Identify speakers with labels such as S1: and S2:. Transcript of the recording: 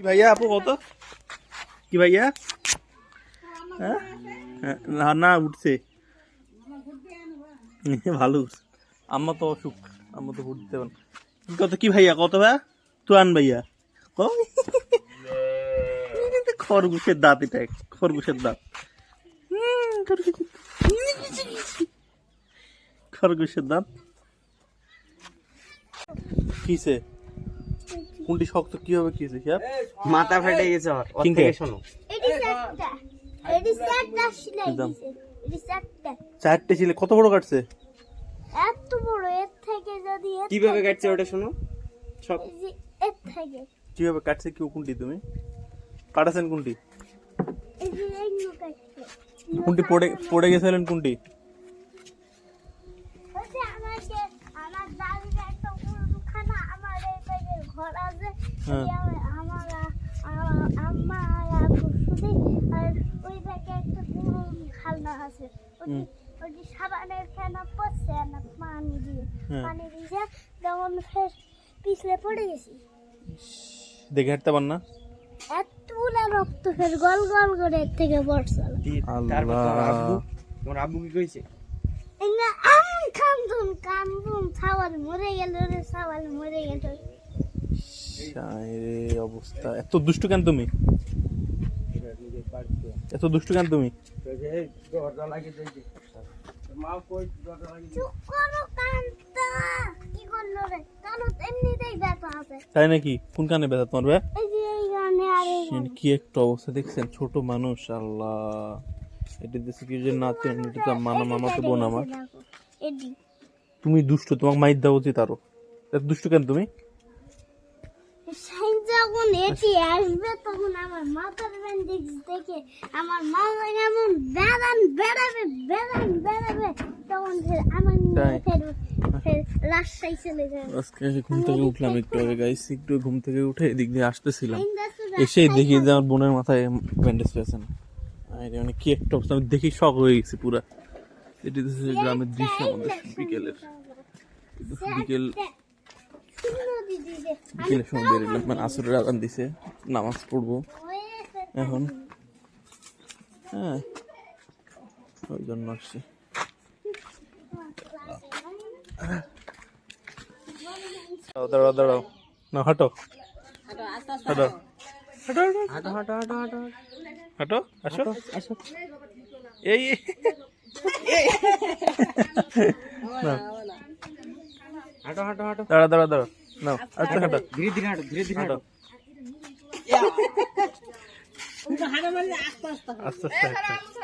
S1: ভাইয়া আপু কত? কি ভাইয়া? হ্যাঁ? হ্যাঁ, না না উঠছে। ভালো। আম্মা তো অসুখ আম্মা তো উঠতে পারেন কত কি ভাইয়া কত ভাইয়া? তুয়ান ভাইয়া। খরগোশের দাঁত এটা খরগোশের দাঁত। খরগোশের দাঁত। কিসে? কোনটি শক্ত কি হবে কিসে খেয়াল
S2: মাথা ফেটে গেছে ওর। ওর থেকে শোনো।
S3: চারটা
S1: ছিলে। কত বড় কাটছে?
S3: এত বড় এর থেকে যদি
S2: কীভাবে কাটছে ওটা শোনো? সব।
S3: এর থেকে।
S1: কীভাবে কাটছে কেউ কোনটি তুমি? কাটাছেন কোনটি? কোনটি পড়ে পড়ে গেছিলেন কোনটি
S3: ওই যে আমাকে আমার দাদির একটা উড়ুখানা আমার এই পাশে ঘর আছে
S1: হ্যাঁ।
S3: এই আমার আমার আমার আম্মা আর আব্বু শুধু আর ওই দিকে একটা পুরো খালনা আছে ওই
S1: হুম।
S3: ওই যে সাবানের ফেনা পড়ছে না পানি দিয়ে
S1: হ্যাঁ।
S3: পানি দিয়ে যেমন ফের পিছলে পড়ে গেছি
S1: দেখে হাঁটতে পার না?
S3: এতগুলা রক্ত ফের গল গল করে থেকে পড়ছিল
S2: তারপর আব্বু? তোমার আব্বু কি কইছে?
S3: এঙ্গা আম কান্দুন কান্দুন ছাওয়াল মরে গেল রে ছাওয়াল মরে গেল।
S1: রে অবস্থা। এত দুষ্টু কেন তুমি? এত দুষ্টু কেন তুমি? তাই নাকি? কোন কানে ব্যথা তোমার ব্যা। কি একটা অবস্থা দেখছেন? ছোট মানুষ আল্লাহ। এটা দেশে কি যে নাচে এটা তো মানা মামা তো বোন আমার। তুমি দুষ্ট তোমাকে মাইর দেওয়া উচিত আরও। এত দুষ্টু কেন তুমি?
S3: যখন এটি আসবে তখন আমার মাথার ব্যান্ডেজ দেখে আমার মা এমন বেড়ান বেড়াবে বেড়ান বেড়াবে। তখন আমার রাজশাহী চলে যাবে
S1: আজকে ঘুম থেকে উঠলাম একটু আগে গাইস একটু ঘুম থেকে উঠে এদিক দিয়ে আসতেছিলাম। এসেই দেখি যে আমার বোনের মাথায় ব্যান্ডেজ পেয়েছেন আরে মানে কি একটা অবস্থা আমি দেখি শখ হয়ে গেছি পুরা। এটি গ্রামের দৃশ্য আমাদের বিকেলের। বিকেল বিকেলের সময় বেরিয়ে মানে আসরের দিছে নামাজ পড়ব। এখন? হ্যাঁ। ওই জন্য আসছি। দাঁড়াও দাঁড়াও না হাঁটো। হাঁটো। হাঁটো হাঁটো
S2: হাঁটো। হাঁটো
S1: আসো।
S2: আসো।
S1: এই
S2: হাঁটো হাঁটো হাঁটো
S1: দাঁড়া দাঁড়া দাঁড়া না আচ্ছা হাঁটো
S2: ধীরে ধীরে হাঁটো ধীরে ধীরে
S1: হাঁটো আস্তে আস্তে